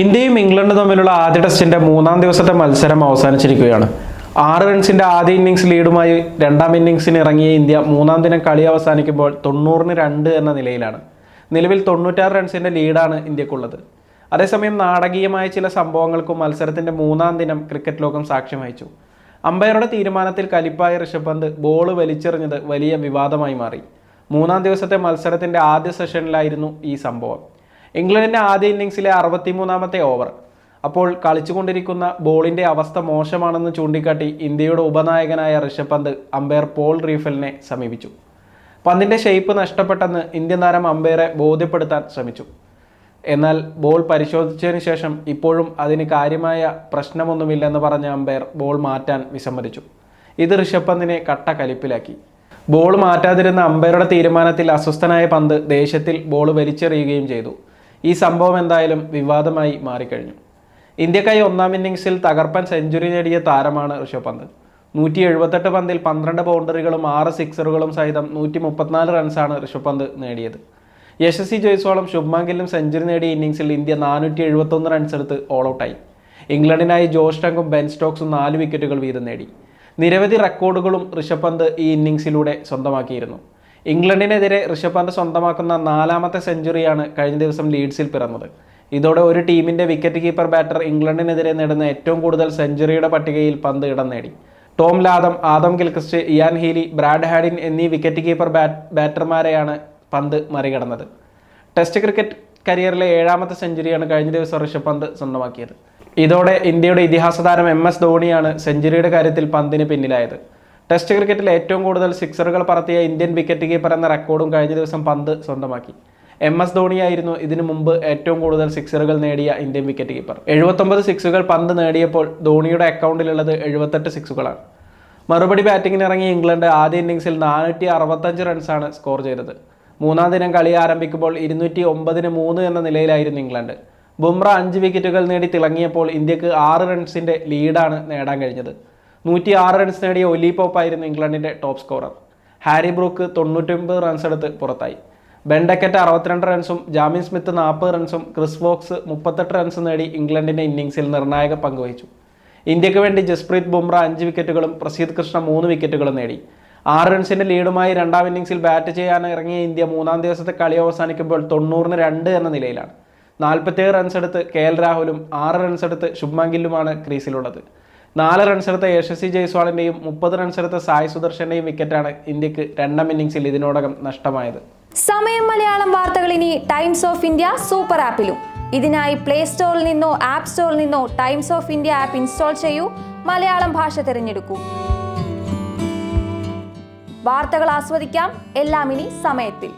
ഇന്ത്യയും ഇംഗ്ലണ്ടും തമ്മിലുള്ള ആദ്യ ടെസ്റ്റിന്റെ മൂന്നാം ദിവസത്തെ മത്സരം അവസാനിച്ചിരിക്കുകയാണ്. ആറ് റൺസിന്റെ ആദ്യ ഇന്നിംഗ്സ് ലീഡുമായി രണ്ടാം ഇന്നിംഗ്സിന് ഇറങ്ങിയ ഇന്ത്യ മൂന്നാം ദിനം കളി അവസാനിക്കുമ്പോൾ തൊണ്ണൂറിന് രണ്ട് എന്ന നിലയിലാണ്. നിലവിൽ തൊണ്ണൂറ്റാറ് റൺസിന്റെ ലീഡാണ് ഇന്ത്യക്കുള്ളത്. അതേസമയം നാടകീയമായ ചില സംഭവങ്ങൾക്കും മത്സരത്തിന്റെ മൂന്നാം ദിനം ക്രിക്കറ്റ് ലോകം സാക്ഷ്യം വഹിച്ചു. അമ്പയറുടെ തീരുമാനത്തിൽ കലിപ്പായ ഋഷഭ് പന്ത് ബോൾ വലിച്ചെറിഞ്ഞത് വലിയ വിവാദമായി മാറി. മൂന്നാം ദിവസത്തെ മത്സരത്തിന്റെ ആദ്യ സെഷനിലായിരുന്നു ഈ സംഭവം. ഇംഗ്ലണ്ടിന്റെ ആദ്യ ഇന്നിങ്സിലെ അറുപത്തിമൂന്നാമത്തെ ഓവർ. അപ്പോൾ കളിച്ചുകൊണ്ടിരിക്കുന്ന ബോളിന്റെ അവസ്ഥ മോശമാണെന്ന് ചൂണ്ടിക്കാട്ടി ഇന്ത്യയുടെ ഉപനായകനായ ഋഷഭ് പന്ത് അമ്പയർ പോൾ റീഫലിനെ സമീപിച്ചു. പന്തിന്റെ ഷേപ്പ് നഷ്ടപ്പെട്ടെന്ന് ഇന്ത്യൻ താരം അമ്പയറെ ബോധ്യപ്പെടുത്താൻ ശ്രമിച്ചു. എന്നാൽ ബോൾ പരിശോധിച്ചതിന് ശേഷം ഇപ്പോഴും അതിന് കാര്യമായ പ്രശ്നമൊന്നുമില്ലെന്ന് പറഞ്ഞ അമ്പയർ ബോൾ മാറ്റാൻ വിസമ്മതിച്ചു. ഇത് ഋഷഭ് പന്തിനെ കട്ട കലിപ്പിലാക്കി. ബോൾ മാറ്റാതിരുന്ന അമ്പയറുടെ തീരുമാനത്തിൽ അസ്വസ്ഥനായ പന്ത് ദേശത്തിൽ ബോൾ വലിച്ചെറിയുകയും ചെയ്തു. ഈ സംഭവം എന്തായാലും വിവാദമായി മാറിക്കഴിഞ്ഞു. ഇന്ത്യക്കായി ഒന്നാം ഇന്നിംഗ്സിൽ തകർപ്പൻ സെഞ്ചുറി നേടിയ താരമാണ് ഋഷഭ് പന്ത്. നൂറ്റി എഴുപത്തെട്ട് പന്തിൽ പന്ത്രണ്ട് ബൗണ്ടറികളും ആറ് സിക്സറുകളും സഹിതം നൂറ്റി മുപ്പത്തിനാല് റൺസാണ് ഋഷഭ് പന്ത് നേടിയത്. യശസ്വി ജയ്സ്വാളും ശുഭ്മാങ്കിലും സെഞ്ചുറി നേടിയ ഇന്നിംഗ്സിൽ ഇന്ത്യ നാനൂറ്റി എഴുപത്തൊന്ന് റൺസ് എടുത്ത് ഓൾ ഔട്ടായി ഇംഗ്ലണ്ടിനായി ജോഷ് ടങ്കും ബെൻ സ്റ്റോക്സും നാല് വിക്കറ്റുകൾ വീതം നേടി. നിരവധി റെക്കോർഡുകളും ഋഷഭ് പന്ത് ഈ ഇന്നിംഗ്സിലൂടെ സ്വന്തമാക്കിയിരുന്നു. ഇംഗ്ലണ്ടിനെതിരെ ഋഷഭ് പന്ത് സ്വന്തമാക്കുന്ന നാലാമത്തെ സെഞ്ചുറിയാണ് കഴിഞ്ഞ ദിവസം ലീഡ്സിൽ പിറന്നത്. ഇതോടെ ഒരു ടീമിന്റെ വിക്കറ്റ് കീപ്പർ ബാറ്റർ ഇംഗ്ലണ്ടിനെതിരെ നേടുന്ന ഏറ്റവും കൂടുതൽ സെഞ്ചുറിയുടെ പട്ടികയിൽ പന്ത് ഇടം നേടി. Tom Latham Adam Gilchrist Ian Healy Brad Haddin എന്നീ വിക്കറ്റ് കീപ്പർ ബാറ്റർമാരെയാണ് പന്ത് മറികടന്നത്. ടെസ്റ്റ് ക്രിക്കറ്റ് കരിയറിലെ ഏഴാമത്തെ സെഞ്ചുറിയാണ് കഴിഞ്ഞ ദിവസം ഋഷഭ് പന്ത് സ്വന്തമാക്കിയത്. ഇതോടെ ഇന്ത്യയുടെ ഇതിഹാസ താരം എം എസ് ധോണിയാണ് സെഞ്ചുറിയുടെ കാര്യത്തിൽ പന്തിന് പിന്നിലായത്. ടെസ്റ്റ് ക്രിക്കറ്റിൽ ഏറ്റവും കൂടുതൽ സിക്സറുകൾ പറത്തിയ ഇന്ത്യൻ വിക്കറ്റ് കീപ്പർ എന്ന റെക്കോർഡും കഴിഞ്ഞ ദിവസം പന്ത് സ്വന്തമാക്കി. എം എസ് ധോണിയായിരുന്നു ഇതിനു മുമ്പ് ഏറ്റവും കൂടുതൽ സിക്സറുകൾ നേടിയ ഇന്ത്യൻ വിക്കറ്റ് കീപ്പർ. എഴുപത്തൊമ്പത് സിക്സുകൾ പന്ത് നേടിയപ്പോൾ ധോണിയുടെ അക്കൗണ്ടിലുള്ളത് എഴുപത്തെട്ട് സിക്സുകളാണ്. മറുപടി ബാറ്റിംഗിന് ഇറങ്ങിയ ഇംഗ്ലണ്ട് ആദ്യ ഇന്നിംഗ്സിൽ നാനൂറ്റി അറുപത്തഞ്ച് റൺസാണ് സ്കോർ ചെയ്തത്. മൂന്നാം ദിനം കളി ആരംഭിക്കുമ്പോൾ ഇരുന്നൂറ്റി ഒമ്പതിന് മൂന്ന് എന്ന നിലയിലായിരുന്നു ഇംഗ്ലണ്ട്. ബുംറ അഞ്ച് വിക്കറ്റുകൾ നേടി തിളങ്ങിയപ്പോൾ ഇന്ത്യയ്ക്ക് ആറ് റൺസിന്റെ ലീഡാണ് നേടാൻ കഴിഞ്ഞത്. നൂറ്റി ആറ് റൺസ് നേടിയ ഒലി പോപ്പായിരുന്നു ഇംഗ്ലണ്ടിന്റെ ടോപ്പ് സ്കോറർ ഹാരി ബ്രൂക്ക് തൊണ്ണൂറ്റൊമ്പത് റൺസ് എടുത്ത് പുറത്തായി. ബെൻഡക്കറ്റ് അറുപത്തിരണ്ട് റൺസും ജാമിൻ സ്മിത്ത് നാൽപ്പത് റൺസും ക്രിസ് വോക്സ് മുപ്പത്തെട്ട് റൺസ് നേടി ഇംഗ്ലണ്ടിന്റെ ഇന്നിംഗ്സിൽ നിർണായക പങ്കുവഹിച്ചു ഇന്ത്യയ്ക്ക് വേണ്ടി ജസ്പ്രീത് ബുംറ അഞ്ച് വിക്കറ്റുകളും പ്രസീദ് കൃഷ്ണ മൂന്ന് വിക്കറ്റുകളും നേടി. ആറ് റൺസിന്റെ ലീഡുമായി രണ്ടാം ഇന്നിംഗ്സിൽ ബാറ്റ് ചെയ്യാൻ ഇറങ്ങിയ ഇന്ത്യ മൂന്നാം ദിവസത്തെ കളി അവസാനിക്കുമ്പോൾ തൊണ്ണൂറിന് രണ്ട് എന്ന നിലയിലാണ്. നാൽപ്പത്തേഴ് റൺസ് എടുത്ത് കെ എൽ രാഹുലും ആറ് റൺസ് എടുത്ത് ശുഭ്മാൻ ക്രീസിലുള്ളത്. നാല് റൺസെടുത്ത യശസ്വി ജയ്സ്വാളിന്റെയും മുപ്പത് റൺസെടുത്ത സായ് സുദർശന്റെയും വിക്കറ്റാണ് ഇന്ത്യയ്ക്ക് രണ്ടാം ഇന്നിംഗ്സിൽ ഇതിനോടകം നഷ്ടമായത്. സമയം മലയാളം വാർത്തകൾ ഇനി ടൈംസ് ഓഫ് ഇന്ത്യ സൂപ്പർ ആപ്പിലും ഇതിനായി പ്ലേ സ്റ്റോറിൽ നിന്നോ ആപ്പ് സ്റ്റോറിൽ നിന്നോ Times of India app install ചെയ്യൂ. മലയാളം ഭാഷ തിരഞ്ഞെടുക്കൂ. വാർത്തകൾ ആസ്വദിക്കാം. എല്ലാം ഇനി സമയത്തിൽ.